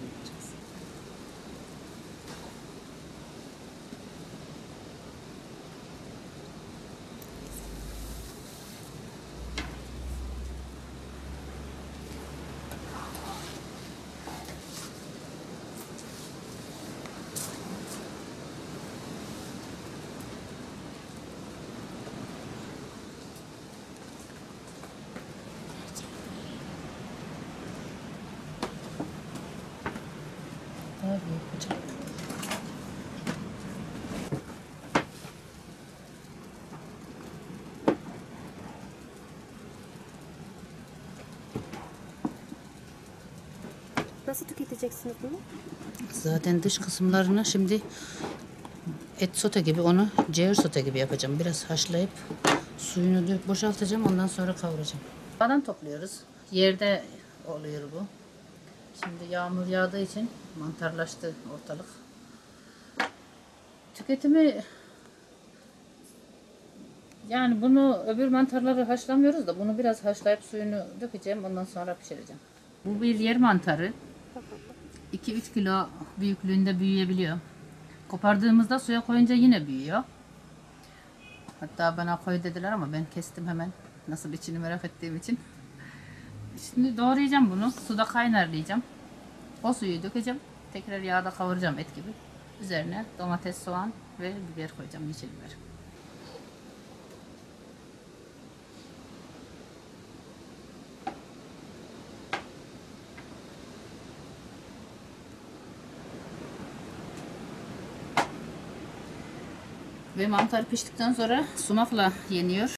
Excellent. yapacağım. Nasıl tüketeceksiniz bunu? Zaten dış kısımlarını şimdi et sote gibi onu cevher sote gibi yapacağım. Biraz haşlayıp suyunu boşaltacağım ondan sonra kavuracağım. Badem topluyoruz. Yerde oluyor bu. Şimdi yağmur yağdığı için mantarlaştı ortalık. Tüketimi yani bunu öbür mantarları haşlamıyoruz da bunu biraz haşlayıp suyunu dökeceğim ondan sonra pişireceğim. Bu bir yer mantarı. 2-3 kilo büyüklüğünde büyüyebiliyor. Kopardığımızda suya koyunca yine büyüyor. Hatta bana koy dediler ama ben kestim hemen. Nasıl içini merak ettiğim için. Şimdi doğrayacağım bunu. Suda kaynarlayacağım. O suyu dökeceğim. Tekrar yağda kavuracağım et gibi. Üzerine domates, soğan ve biber koyacağım. Yeşil biber. Ve mantar piştikten sonra sumakla yeniyor.